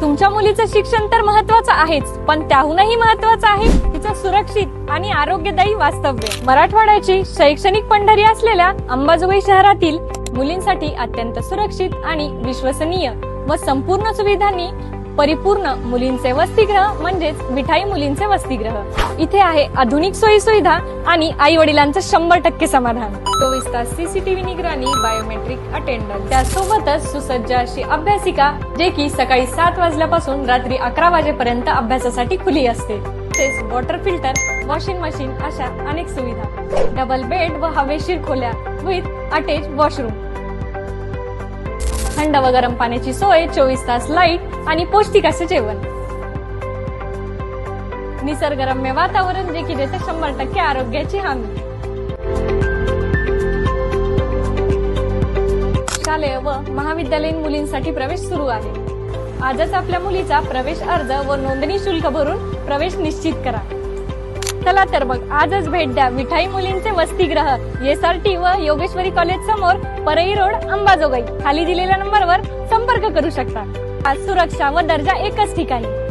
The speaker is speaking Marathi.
तुमच्या मुलीचं शिक्षण तर महत्वाचं आहेच पण त्याहूनही महत्वाचं आहे तिचं सुरक्षित आणि आरोग्यदायी वास्तव्य. मराठवाड्याची शैक्षणिक पंढरी असलेल्या अंबाजोगाई शहरातील मुलींसाठी अत्यंत सुरक्षित आणि विश्वसनीय व संपूर्ण सुविधांनी परिपूर्ण मुलींचे वसतिगृह म्हणजेच मिठाई मुलींचे वसतिगृह. इथे आहे आधुनिक सोयी सुविधा आणि आई वडिलांचं शंभर टक्के समाधान. चोवीस तास सीसीटीव्ही निगराणी बायोमेट्रिक अटेंडन्स त्यासोबतच सुसज्ज अशी अभ्यासिका जे की सकाळी सात वाजल्यापासून रात्री अकरा वाजेपर्यंत अभ्यासासाठी खुली असते. तसेच वॉटर फिल्टर वॉशिंग मशीन अशा अनेक सुविधा. डबल बेड व हवेशीर खोल्या विथ अटॅच वॉशरूम थंड व गरम पाण्याची सोय चोवीस तास लाइट आणि पौष्टिक असे जेवण. निसर्गरम्य वातावरण जे की देते शंभर टक्के आरोग्याची हमी. शालेय व महाविद्यालयीन मुलींसाठी प्रवेश सुरू आहे. आजच आपल्या मुलीचा प्रवेश अर्ज व नोंदणी शुल्क भरून प्रवेश निश्चित करा. चला तर मग आजच भेट द्या मिठाई मुलींचे वसतिगृह एस आर टी व योगेश्वरी कॉलेज समोर परई रोड अंबाजोगाई. खाली दिलेल्या नंबरवर संपर्क करू शकता. आज सुरक्षा व दर्जा एकच ठिकाणी.